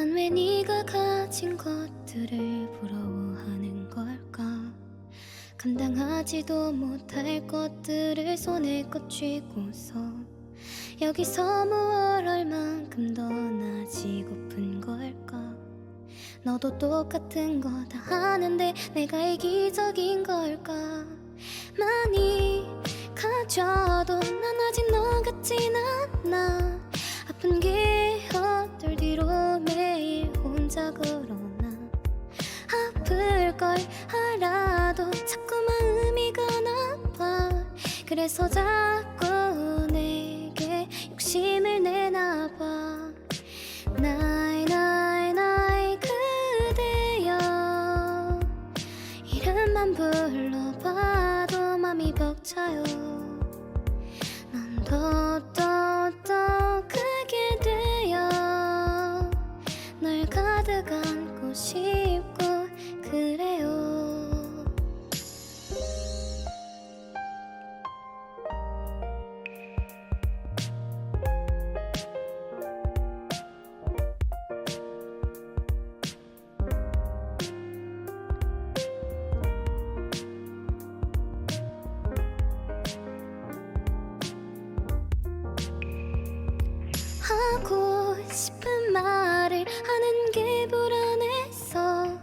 난 왜 네가 가진 것들을 부러워하는 걸까? 감당하지도 못할 것들을 손에 꽂쥐고서 여기서 무얼 얼만큼 더 나지고픈 걸까? 너도 똑같은 거 다 하는데 내가 이기적인 걸까? 많이 욕심을 내나봐. 나의 나의 나의 그대여. 이름만 불러봐도 맘이 벅차요. 더 크게 되어 널 가득 안고 싶고 그래요 하고 싶은 말을 하는 게 불안해서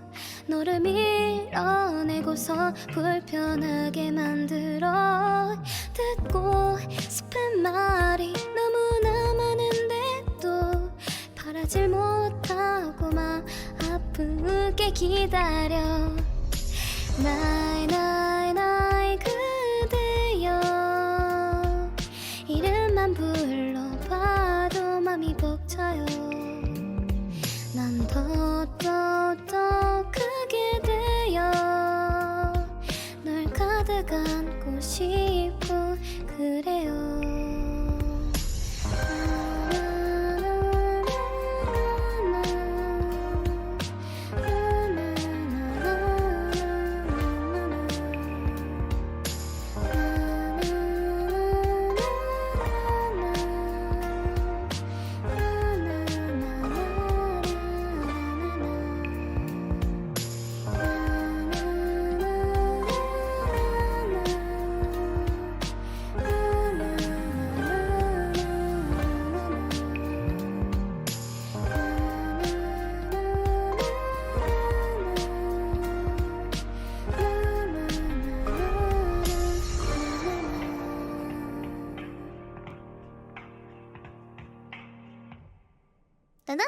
너를 밀어내고서 불편하게 만들어 듣고 싶은 말이 너무나 많은데도 바라질 못하고 막 아프게 기다려 나의 나의 가 等等